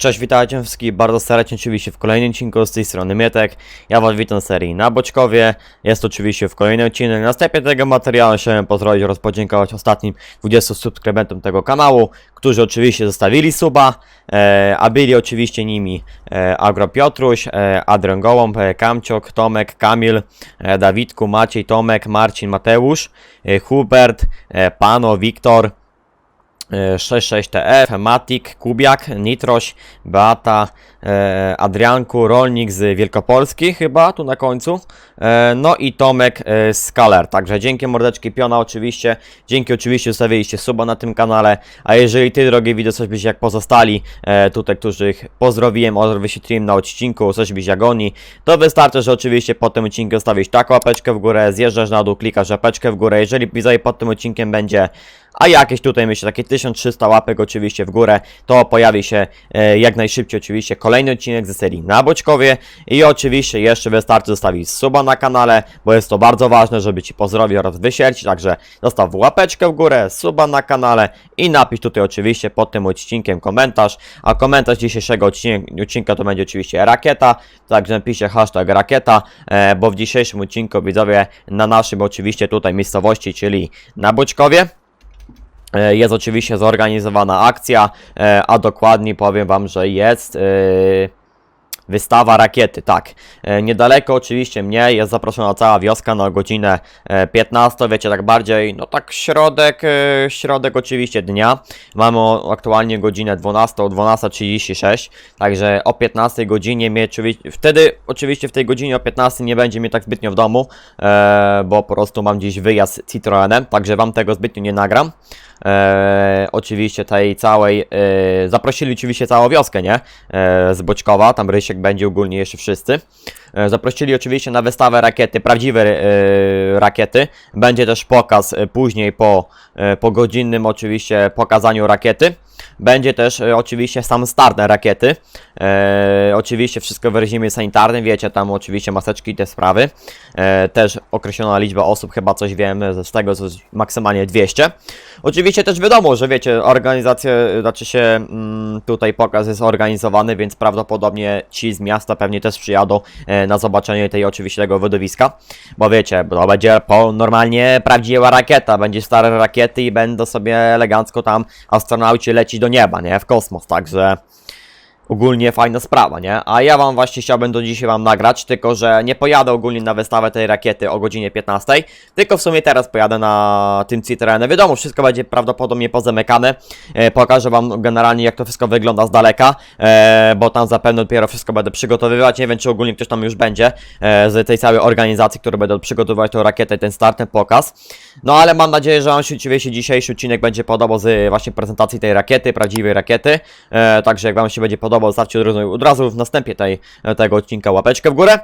Cześć, witajcie wszystkich bardzo serdecznie oczywiście w kolejnym odcinku z tej strony Mietek. Ja was witam w serii na Boczkowie. Jest oczywiście w kolejnym odcinku. Na wstępie tego materiału chciałem pozdrowić oraz podziękować ostatnim 20 subskrybentom tego kanału, którzy oczywiście zostawili suba, e, a byli oczywiście nimi e, Agro Piotruś, e, Adrian Gołąb, e, Kamciok, Tomek, Kamil, e, Dawidku, Maciej, Tomek, Marcin, Mateusz, e, Hubert, e, Pano, Wiktor, 66TF, Matik, Kubiak, Nitroś, Beata, e, Adrianku, Rolnik z Wielkopolski chyba, tu na końcu, e, no i Tomek e, Skaler, także dzięki mordeczki Piona oczywiście, dzięki oczywiście zostawiliście suba na tym kanale, a jeżeli Ty drogi wideo coś byś jak pozostali e, tutaj, których pozdrowiłem oraz wyświetliłem na odcinku, coś byś jak oni, to wystarczy, że oczywiście pod tym odcinkiem zostawić taką łapeczkę w górę, zjeżdżasz na dół, klikasz łapeczkę w górę, jeżeli widzowie pod tym odcinkiem będzie a jakieś tutaj myślę takie 1300 łapek oczywiście w górę, to pojawi się e, jak najszybciej oczywiście kolejny odcinek ze serii na Boczkowie. I oczywiście jeszcze wystarczy zostawić suba na kanale, bo jest to bardzo ważne, żeby Ci pozdrowić oraz wyświetlić, także zostaw łapeczkę w górę, suba na kanale i napisz tutaj oczywiście pod tym odcinkiem komentarz, a komentarz dzisiejszego odcinka, odcinka to będzie oczywiście rakieta, także napiszcie hashtag rakieta, e, bo w dzisiejszym odcinku widzowie na naszym oczywiście tutaj miejscowości, czyli na Boczkowie, E, Jest oczywiście zorganizowana akcja, e, a dokładniej powiem Wam, że jest e, wystawa rakiety, tak. E, Niedaleko oczywiście mnie jest zaproszona cała wioska na godzinę e, 15, wiecie, tak bardziej, no tak środek, e, środek oczywiście dnia. Mamy aktualnie godzinę 12, 12.36, także o 15 godzinie mnie oczywiście, wtedy oczywiście w tej godzinie o 15 nie będzie mnie tak zbytnio w domu, e, bo po prostu mam dziś wyjazd Citroenem, także Wam tego zbytnio nie nagram. E, oczywiście tej całej, e, zaprosili oczywiście całą wioskę, nie? E, z Boćkowa, tam Rysiek będzie ogólnie jeszcze wszyscy. E, zaprosili oczywiście na wystawę rakiety, prawdziwe e, rakiety. Będzie też pokaz e, później po, e, po godzinnym oczywiście pokazaniu rakiety. Będzie też e, oczywiście sam start rakiety. E, oczywiście wszystko w reżimie sanitarnym, wiecie, tam oczywiście maseczki i te sprawy. E, też określona liczba osób, chyba coś wiem, z z tego jest maksymalnie 200. Oczywiście też wiadomo, że wiecie, organizacja, znaczy się mm, tutaj pokaz jest organizowany, więc prawdopodobnie ci z miasta pewnie też przyjadą e, na zobaczenie tej oczywiście tego wydowiska. Bo wiecie, to będzie po, normalnie prawdziwa rakieta, będzie stare rakiety i będą sobie elegancko tam astronauci lecieć do nieba, nie? W kosmos, także ogólnie fajna sprawa, nie? A ja wam właśnie chciałbym do dzisiaj wam nagrać, tylko że nie pojadę ogólnie na wystawę tej rakiety o godzinie 15, tylko w sumie teraz pojadę na tym Citroenie. Wiadomo, wszystko będzie prawdopodobnie pozamykane. E, pokażę wam generalnie jak to wszystko wygląda z daleka, e, bo tam zapewne dopiero wszystko będę przygotowywać. Nie wiem, czy ogólnie ktoś tam już będzie e, z tej całej organizacji, które będą przygotowywać tą rakietę, ten start, ten pokaz. No ale mam nadzieję, że wam się oczywiście dzisiejszy odcinek będzie podobał z właśnie prezentacji tej rakiety, prawdziwej rakiety. E, także jak wam się będzie podobał, zostawcie od razu, od razu w następie tej, tego odcinka łapeczkę w górę.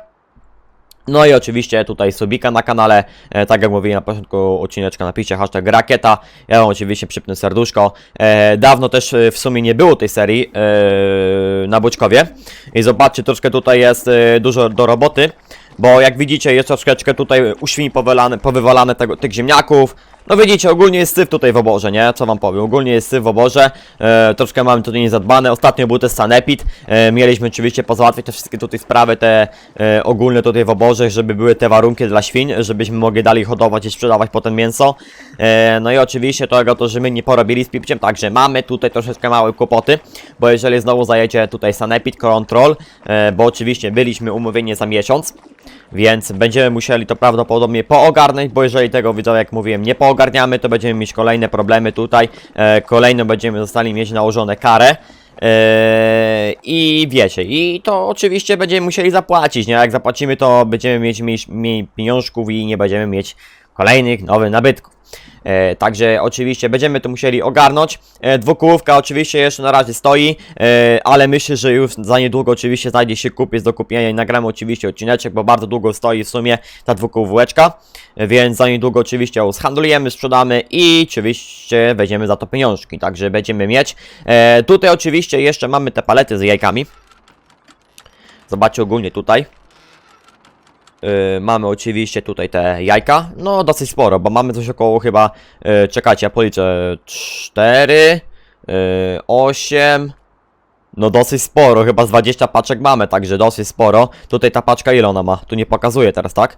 No i oczywiście tutaj subika na kanale, e, tak jak mówiłem na początku odcineczka, napiszcie hashtag rakieta, ja wam oczywiście przypnę serduszko. E, dawno też e, w sumie nie było tej serii e, na Boćkowie i zobaczcie, troszkę tutaj jest e, dużo do roboty, bo jak widzicie jest troszeczkę tutaj u świń powylane, powywalane tego, tych ziemniaków, no widzicie, ogólnie jest syf tutaj w oborze, nie? Co wam powiem, ogólnie jest syf w oborze, e, troszkę mamy tutaj niezadbane, ostatnio był też sanepid, e, mieliśmy oczywiście pozałatwiać te wszystkie tutaj sprawy, te e, ogólne tutaj w oborze, żeby były te warunki dla świń, żebyśmy mogli dalej hodować i sprzedawać potem mięso, e, no i oczywiście tego to, że my nie porobili z pipciem, także mamy tutaj troszeczkę małe kłopoty, bo jeżeli znowu zajecie tutaj sanepid, control, e, bo oczywiście byliśmy umówieni za miesiąc, więc będziemy musieli to prawdopodobnie poogarnąć, bo jeżeli tego widzowie, jak mówiłem, nie poogarniamy, to będziemy mieć kolejne problemy tutaj. E, kolejno będziemy zostali mieć nałożone karę. E, I wiecie, i to oczywiście będziemy musieli zapłacić, nie? Jak zapłacimy, to będziemy mieć mniej, mniej pieniążków i nie będziemy mieć kolejnych nowych nabytków. E, także oczywiście będziemy to musieli ogarnąć. E, dwukołówka oczywiście jeszcze na razie stoi, e, ale myślę, że już za niedługo oczywiście znajdzie się kupiec do kupienia i nagramy oczywiście odcineczek, bo bardzo długo stoi w sumie ta dwukołóweczka, e, więc za niedługo oczywiście ją zhandlujemy, sprzedamy i oczywiście weźmiemy za to pieniążki, także będziemy mieć. E, tutaj oczywiście jeszcze mamy te palety z jajkami. Zobaczcie ogólnie tutaj. Yy, mamy oczywiście tutaj te jajka, no dosyć sporo, bo mamy coś około chyba, yy, czekajcie, ja policzę, 4, yy, 8, No dosyć sporo, chyba z 20 paczek mamy, także dosyć sporo. Tutaj ta paczka ile ona ma? Tu nie pokazuje teraz, tak?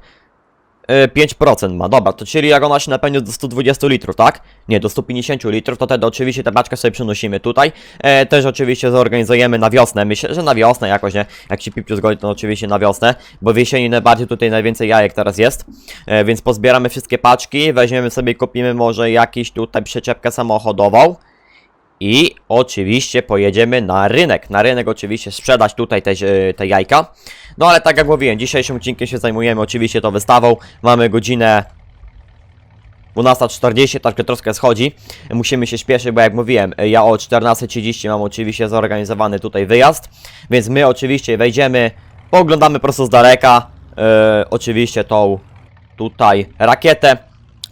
Yy, 5% ma, dobra, to czyli jak ona się napełni do 120 litrów, tak? Nie, do 150 litrów, to wtedy oczywiście tę paczkę sobie przenosimy tutaj. E, też oczywiście zorganizujemy na wiosnę, myślę, że na wiosnę jakoś, nie? Jak się Pipciu zgodzi, to oczywiście na wiosnę, bo w jesieni najbardziej tutaj najwięcej jajek teraz jest. E, więc pozbieramy wszystkie paczki, weźmiemy sobie, kupimy może jakiś tutaj przyczepkę samochodową. I oczywiście pojedziemy na rynek. Na rynek oczywiście sprzedać tutaj te, e, te jajka. No ale tak jak mówiłem, dzisiejszym odcinkiem się zajmujemy oczywiście tą wystawą. Mamy godzinę 12.40, także troszkę schodzi. Musimy się śpieszyć, bo jak mówiłem, ja o 14.30 mam oczywiście zorganizowany tutaj wyjazd. Więc my oczywiście wejdziemy, pooglądamy prosto z daleka. e, oczywiście tą tutaj rakietę.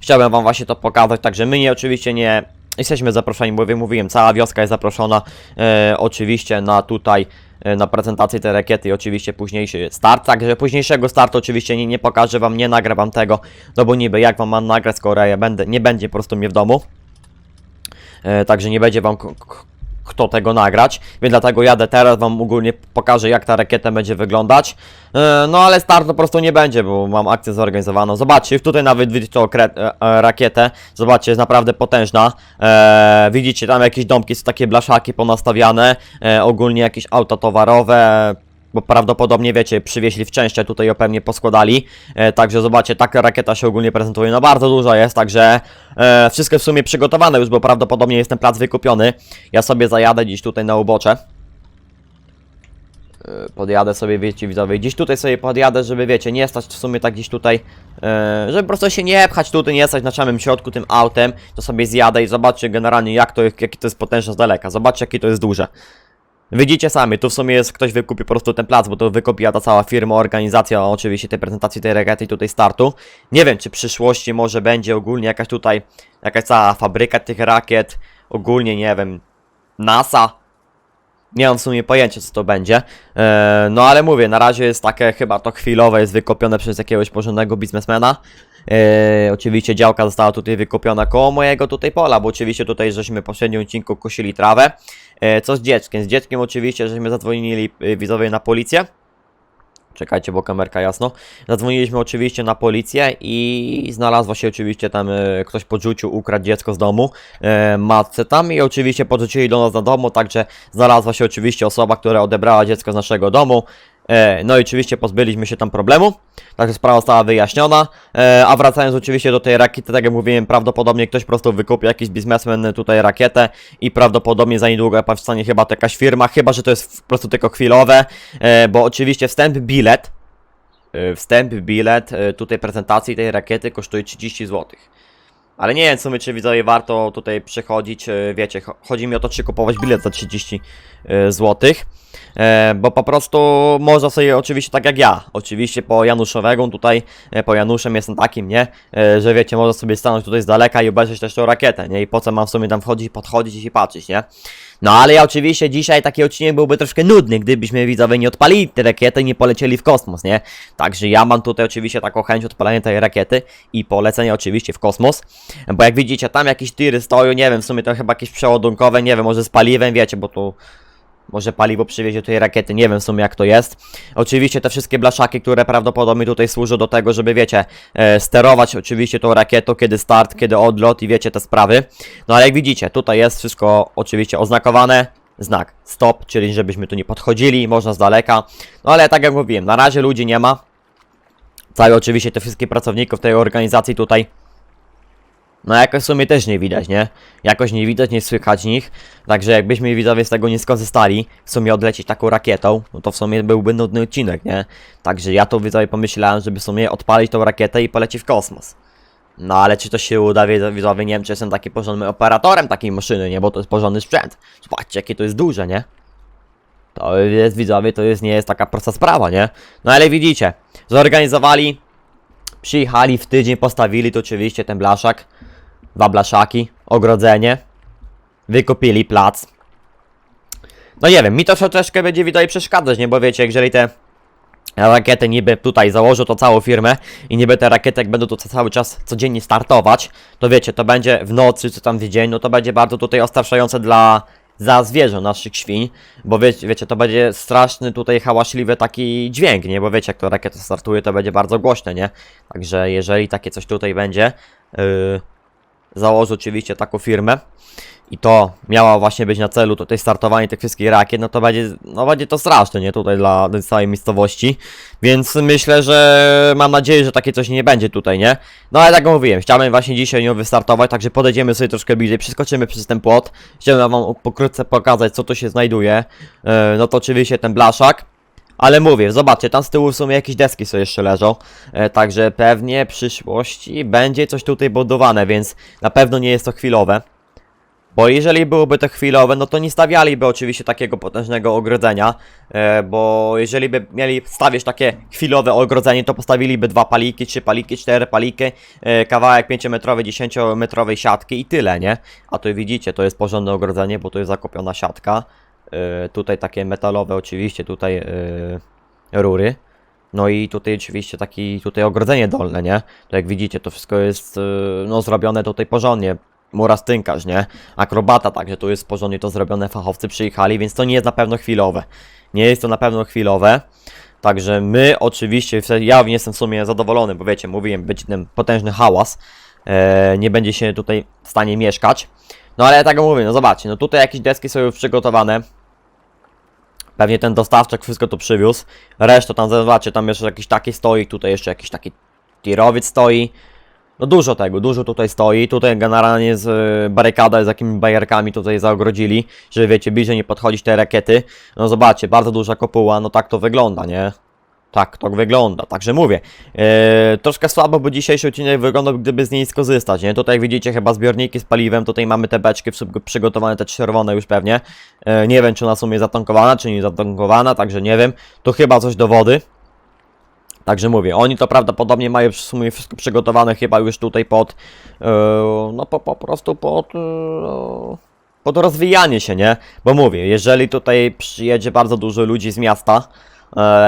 Chciałbym wam właśnie to pokazać, także my nie oczywiście nie jesteśmy zaproszeni, jak mówiłem, cała wioska jest zaproszona e, oczywiście na tutaj e, na prezentację tej rakiety i oczywiście późniejszy start, także późniejszego startu oczywiście nie, nie pokażę wam, nie nagram wam tego, no bo niby jak wam mam nagrać, skoro ja będę, nie będzie po prostu mnie w domu, e, także nie będzie wam kto tego nagrać, więc dlatego jadę teraz, wam ogólnie pokażę jak ta rakieta będzie wyglądać, e, no ale start po prostu nie będzie, bo mam akcję zorganizowaną, zobaczcie, tutaj nawet widzicie tą e, e, rakietę, zobaczcie, jest naprawdę potężna, widzicie tam jakieś domki, są takie blaszaki ponastawiane, ogólnie jakieś auta towarowe, bo prawdopodobnie wiecie, przywieźli w części, tutaj ją pewnie poskładali. E, także zobaczcie, taka rakieta się ogólnie prezentuje. No bardzo duża jest, także e, wszystko w sumie przygotowane już, bo prawdopodobnie jest ten plac wykupiony. Ja sobie zajadę gdzieś tutaj na ubocze. E, Podjadę sobie, wiecie, widzowie, gdzieś tutaj sobie podjadę, żeby, wiecie, nie stać w sumie tak gdzieś tutaj, e, żeby po prostu się nie pchać tutaj, nie stać na samym środku tym autem, to sobie zjadę i zobaczcie generalnie jak to, jaki to jest potężne z daleka, zobaczcie jakie to jest duże. Widzicie sami, tu w sumie jest, ktoś wykupi po prostu ten plac, bo to wykupiła ta cała firma, organizacja oczywiście tej prezentacji tej rakiety i tutaj startu. Nie wiem, czy w przyszłości może będzie ogólnie jakaś tutaj, jakaś cała fabryka tych rakiet, ogólnie nie wiem, NASA. Nie mam w sumie pojęcia, co to będzie. Eee, no ale mówię, na razie jest takie chyba to chwilowe, jest wykopione przez jakiegoś porządnego biznesmena. Eee, oczywiście działka została tutaj wykupiona koło mojego tutaj pola, bo oczywiście tutaj żeśmy w poprzednim odcinku kosili trawę. Eee, co z dzieckiem? Z dzieckiem oczywiście żeśmy zadzwonili y, widzowie na policję. Czekajcie, bo kamerka jasno. Zadzwoniliśmy oczywiście na policję i znalazła się oczywiście tam e, ktoś podrzucił, ukradł dziecko z domu, e, matce tam i oczywiście podrzucili do nas na domu, także znalazła się oczywiście osoba, która odebrała dziecko z naszego domu. E, no i oczywiście pozbyliśmy się tam problemu, także sprawa została wyjaśniona. E, a wracając oczywiście do tej rakiety, tak jak mówiłem, prawdopodobnie ktoś po prostu wykupił jakiś biznesmen tutaj rakietę i prawdopodobnie za niedługo powstanie chyba jakaś firma, chyba że to jest po prostu tylko chwilowe, e, bo oczywiście wstęp bilet, wstęp bilet tutaj prezentacji tej rakiety kosztuje 30 zł. Ale nie wiem, co my, czy widzowie warto tutaj przychodzić, e, wiecie, cho- chodzi mi o to, czy kupować bilet za 30 zł, e, bo po prostu można sobie oczywiście tak jak ja, oczywiście po Januszowego tutaj, e, po Januszem jestem takim, nie, e, że wiecie, można sobie stanąć tutaj z daleka i obejrzeć też tą rakietę, nie, i po co mam w sumie tam wchodzić, podchodzić i patrzeć, nie. No ale ja oczywiście dzisiaj taki odcinek byłby troszkę nudny, gdybyśmy widzowie nie odpalili tej rakiety i nie polecieli w kosmos, nie? Także ja mam tutaj oczywiście taką chęć odpalenia tej rakiety i polecenia oczywiście w kosmos, bo jak widzicie tam jakieś tiry stoją, nie wiem, w sumie to chyba jakieś przeładunkowe, nie wiem, może z paliwem, wiecie, bo tu może paliwo przywiezie tej rakiety, nie wiem w sumie jak to jest. Oczywiście te wszystkie blaszaki, które prawdopodobnie tutaj służą do tego, żeby wiecie, e, sterować oczywiście tą rakietą, kiedy start, kiedy odlot i wiecie te sprawy. No ale jak widzicie, tutaj jest wszystko oczywiście oznakowane. Znak stop, czyli żebyśmy tu nie podchodzili, można z daleka. No ale tak jak mówiłem, na razie ludzi nie ma. Cały oczywiście te wszystkie pracowników tej organizacji tutaj no jakoś w sumie też nie widać, nie? Jakoś nie widać, nie słychać nich. Także jakbyśmy widzowie z tego nie skorzystali, w sumie odlecieć taką rakietą, no to w sumie byłby nudny odcinek, nie? Także ja to widzowie pomyślałem, żeby w sumie odpalić tą rakietę i polecieć w kosmos. No ale czy to się uda, widz- widzowie, nie wiem, czy jestem taki porządnym operatorem takiej maszyny, nie? Bo to jest porządny sprzęt. Zobaczcie, jakie to jest duże, nie? To jest, widzowie, to jest, nie jest taka prosta sprawa, nie? No ale widzicie, zorganizowali, przyjechali w tydzień, postawili to oczywiście ten blaszak, dwa blaszaki, ogrodzenie, wykupili plac. No nie wiem, mi to troszeczkę będzie widać przeszkadzać, nie? Bo wiecie, jeżeli te rakiety niby tutaj założą to całą firmę i niby te rakiety jak będą tu cały czas codziennie startować, to wiecie, to będzie w nocy czy tam w dzień, no to będzie bardzo tutaj ostraszające dla za naszych świń, bo wiecie, wiecie, to będzie straszny tutaj hałaśliwy taki dźwięk, nie, bo wiecie, jak to rakieta startuje, to będzie bardzo głośne, nie, także jeżeli takie coś tutaj będzie, yy, założę oczywiście taką firmę i to miała właśnie być na celu tutaj startowanie tych wszystkich rakiet, no to będzie, no będzie to straszne, nie, tutaj dla całej miejscowości, więc myślę, że mam nadzieję, że takie coś nie będzie tutaj, nie, no ale tak jak mówiłem, chciałem właśnie dzisiaj nią wystartować, także podejdziemy sobie troszkę bliżej, przeskoczymy przez ten płot, chciałem wam pokrótce pokazać, co tu się znajduje, e, no to oczywiście ten blaszak, ale mówię, zobaczcie, tam z tyłu sumie jakieś deski sobie jeszcze leżą, e, także pewnie w przyszłości będzie coś tutaj budowane, więc na pewno nie jest to chwilowe. Bo jeżeli byłoby to chwilowe, no to nie stawialiby oczywiście takiego potężnego ogrodzenia, e, bo jeżeli by mieli stawiać takie chwilowe ogrodzenie, to postawiliby dwa paliki, trzy paliki, cztery paliki, e, kawałek 5-metrowej, 10-metrowej siatki i tyle, nie? A tu widzicie, to jest porządne ogrodzenie, bo to jest zakopiona siatka. E, tutaj takie metalowe oczywiście, tutaj e, rury. No i tutaj oczywiście taki tutaj ogrodzenie dolne, nie? To jak widzicie, to wszystko jest e, no zrobione tutaj porządnie. Mura stynkarz, nie? Akrobata, także tu jest porządnie to zrobione, fachowcy przyjechali, więc to nie jest na pewno chwilowe. Nie jest to na pewno chwilowe. Także my oczywiście, ja jestem w sumie zadowolony, bo wiecie, mówiłem, będzie ten potężny hałas. E, nie będzie się tutaj w stanie mieszkać. No ale tak jak mówię, no zobaczcie, no tutaj jakieś deski są już przygotowane. Pewnie ten dostawczak wszystko tu przywiózł. Reszta tam, zobaczcie, tam jeszcze jakiś taki stoi, tutaj jeszcze jakiś taki tirowiec stoi. No dużo tego, dużo tutaj stoi. Tutaj generalnie z y, barykada z jakimiś bajerkami tutaj zaogrodzili, żeby wiecie, bliżej nie podchodzić te rakiety. No zobaczcie, bardzo duża kopuła, no tak to wygląda, nie? Tak to wygląda, także mówię. e, troszkę słabo, bo dzisiejszy odcinek wyglądał, gdyby z niej skorzystać, nie? Tutaj widzicie chyba zbiorniki z paliwem, tutaj mamy te beczki przy- przygotowane, te czerwone już pewnie. E, nie wiem, czy ona w sumie zatankowana, czy nie zatankowana, także nie wiem. To chyba coś do wody. Także mówię, oni to prawdopodobnie mają w sumie wszystko przygotowane chyba już tutaj pod, e, no po, po prostu pod, e, pod rozwijanie się, nie? Bo mówię, jeżeli tutaj przyjedzie bardzo dużo ludzi z miasta,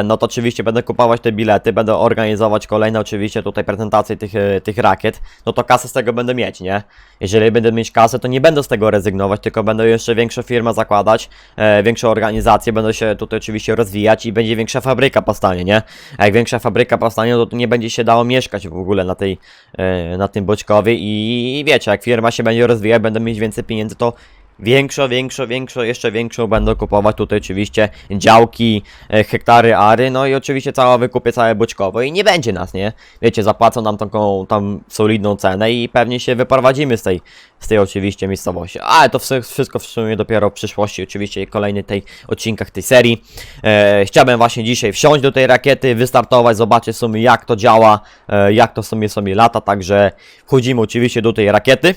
no to oczywiście będę kupować te bilety, będę organizować kolejne oczywiście tutaj prezentacje tych, e, tych rakiet, no to kasę z tego będę mieć, nie? Jeżeli będę mieć kasę, to nie będę z tego rezygnować, tylko będę jeszcze większą firmę zakładać, e, większą organizację, będę się tutaj oczywiście rozwijać i będzie większa fabryka powstanie, nie? A jak większa fabryka powstanie, no to nie będzie się dało mieszkać w ogóle na tej, e, na tym Boćkowie i, i wiecie, jak firma się będzie rozwijać, będę mieć więcej pieniędzy, to większą, większą, większą, jeszcze większą będę kupować tutaj oczywiście działki, e, hektary ary, no i oczywiście cała wykupię całe Boćkowo i nie będzie nas, nie? Wiecie, zapłacą nam taką tam solidną cenę i pewnie się wyprowadzimy z tej, z tej oczywiście miejscowości. Ale to wszy- wszystko w sumie dopiero w przyszłości, oczywiście kolejny tej odcinkach tej serii. E, chciałbym właśnie dzisiaj wsiąść do tej rakiety, wystartować, zobaczyć w sumie jak to działa, e, jak to w sumie sobie lata, także wchodzimy oczywiście do tej rakiety.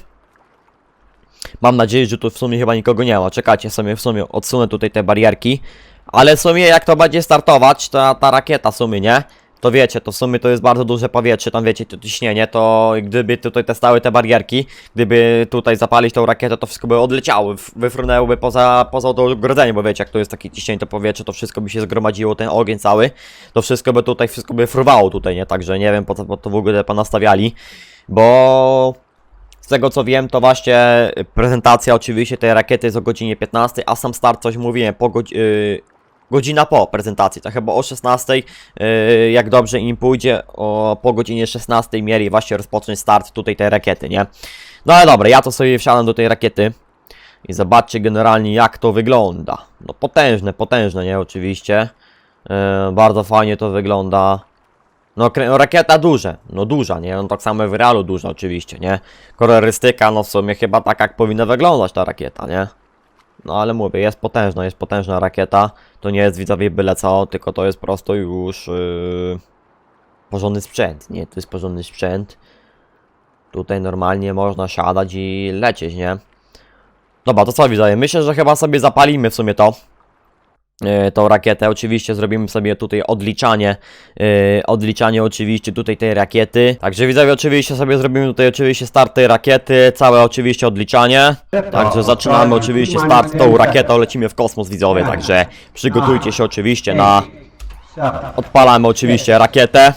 Mam nadzieję, że tu w sumie chyba nikogo nie ma. Czekajcie sobie, w sumie odsunę tutaj te barierki. Ale w sumie jak to będzie startować, ta, ta rakieta w sumie, nie? To wiecie, to w sumie to jest bardzo duże powietrze, tam wiecie, to ciśnienie, to gdyby tutaj te stały te barierki, gdyby tutaj zapalić tą rakietę, to wszystko by odleciało, wyfrunęłoby poza, poza to ogrodzenie, bo wiecie, jak to jest takie ciśnienie, to powietrze, to wszystko by się zgromadziło, ten ogień cały, to wszystko by tutaj, wszystko by fruwało tutaj, nie? Także nie wiem, po co po to w ogóle ponastawiali, bo tego co wiem, to właśnie prezentacja oczywiście tej rakiety jest o godzinie 15, a sam start coś mówiłem po godzi- yy, godzina po prezentacji, to chyba o 16, yy, jak dobrze im pójdzie, o, po godzinie 16 mieli właśnie rozpocząć start tutaj tej rakiety, nie? No ale dobra, ja to sobie wsiadam do tej rakiety i zobaczcie generalnie jak to wygląda. No potężne, potężne, nie? Oczywiście. Bardzo fajnie to wygląda. No, no rakieta duże, no duża, nie? No tak samo w realu duża oczywiście, nie? Kolorystyka, no w sumie chyba tak jak powinna wyglądać ta rakieta, nie? No ale mówię, jest potężna, jest potężna rakieta. To nie jest widzowie byle co, tylko to jest prosto już yy, porządny sprzęt, nie? To jest porządny sprzęt. Tutaj normalnie można siadać i lecieć, nie? Dobra, to co widzowie? Myślę, że chyba sobie zapalimy w sumie to tą rakietę. Oczywiście zrobimy sobie tutaj odliczanie, e, odliczanie oczywiście tutaj tej rakiety. Także widzowie oczywiście sobie zrobimy tutaj oczywiście start tej rakiety, całe oczywiście odliczanie. Także zaczynamy oczywiście start tą rakietą, lecimy w kosmos widzowie, także przygotujcie się oczywiście na... Odpalamy oczywiście rakietę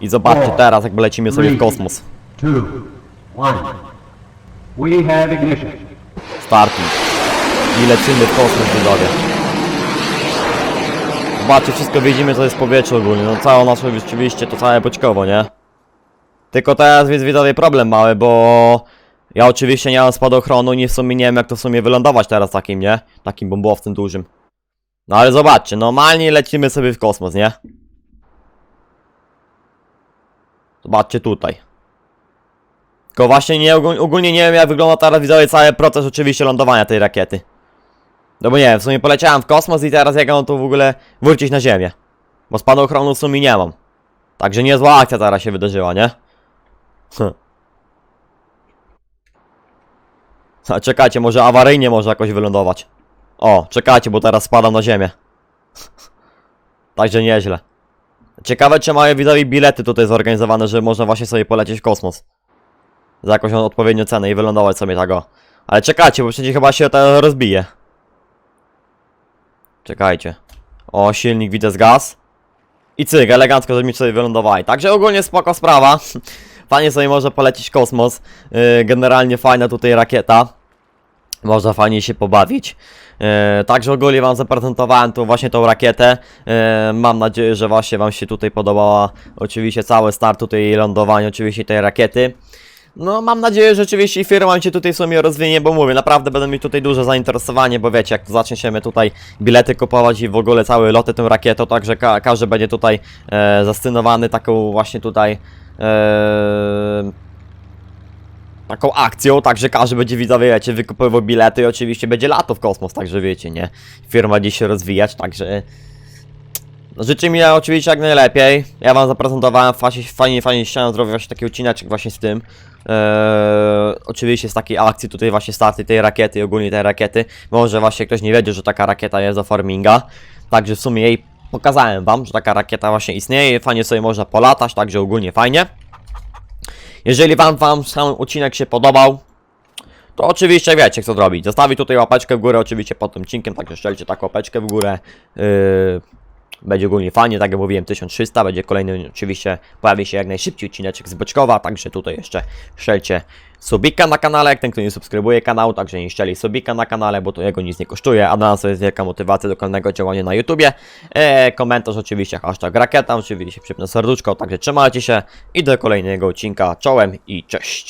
i zobaczcie teraz jakby lecimy sobie w kosmos. Starting. i lecimy w kosmos widzowie. Zobaczcie, wszystko widzimy, co jest w powietrzu ogólnie, no całe nasze rzeczywiście to całe boczkowo, nie? Tylko teraz jest widzowie problem mały, bo ja oczywiście nie mam spadochronu, nie w sumie nie wiem jak to w sumie wylądować teraz takim, nie? Takim bombowcem dużym. No ale zobaczcie, normalnie lecimy sobie w kosmos, nie? Zobaczcie tutaj. Tylko właśnie nie, ogól- ogólnie nie wiem jak wygląda teraz widzowie cały proces oczywiście lądowania tej rakiety. No bo nie wiem, w sumie poleciałem w kosmos i teraz jak mam tu w ogóle wrócić na ziemię. Bo spadochronu w sumie nie mam. Także niezła akcja teraz się wydarzyła, nie? Hm. A czekajcie, może awaryjnie może jakoś wylądować. O, czekajcie, bo teraz spadam na ziemię. Także nieźle. Ciekawe, czy mają widzowie bilety tutaj zorganizowane, że można właśnie sobie polecieć w kosmos. Za jakąś odpowiednią cenę i wylądować sobie tego. Ale czekajcie, bo przecież chyba się to rozbije. Czekajcie. O, silnik widzę z gaz. I cyk, elegancko, że mi sobie wylądowali. Także ogólnie spoko sprawa. Fajnie sobie może polecieć w kosmos. Yy, generalnie fajna tutaj rakieta. Można fajnie się pobawić. Yy, także ogólnie Wam zaprezentowałem tu właśnie tą rakietę. Yy, mam nadzieję, że właśnie Wam się tutaj podobała oczywiście cały start tutaj i lądowanie oczywiście tej rakiety. No mam nadzieję, że rzeczywiście firma się tutaj w sumie rozwinie, bo mówię, naprawdę będą mieć tutaj duże zainteresowanie, bo wiecie, jak zaczniemy tutaj bilety kupować i w ogóle cały loty tą rakietą, także ka każdy będzie tutaj e, zascynowany taką właśnie tutaj e, taką akcją, także każdy będzie widzowie, wiecie, wykupywał bilety i oczywiście będzie lato w kosmos, także wiecie, nie? Firma dziś się rozwijać, także no, Życzę mi oczywiście jak najlepiej. Ja wam zaprezentowałem fajnie, fajnie, fajnie chciałem zrobić właśnie taki odcineczek właśnie z tym. Eee, oczywiście z takiej akcji tutaj właśnie starty tej rakiety ogólnie tej rakiety. Może właśnie ktoś nie wiedział, że taka rakieta jest do farminga. Także w sumie jej pokazałem wam, że taka rakieta właśnie istnieje. Fajnie sobie można polatać, także ogólnie fajnie. Jeżeli wam, wam sam odcinek się podobał, to oczywiście wiecie co zrobić. Zostawić tutaj łapeczkę w górę oczywiście pod tym odcinkiem, także szczelcie taką łapeczkę w górę. Yy, będzie ogólnie fajnie, tak jak mówiłem 1300, będzie kolejny oczywiście, pojawi się jak najszybciej odcineczek z Beczkowa, także tutaj jeszcze szczelcie subika na kanale, jak ten kto nie subskrybuje kanału, także nie szczeli subika na kanale, bo to jego nic nie kosztuje, a dla nas to jest wielka motywacja do kolejnego działania na YouTubie. E, komentarz oczywiście, hashtag rakieta, oczywiście przypnę serduszko, także trzymajcie się i do kolejnego odcinka, czołem i cześć!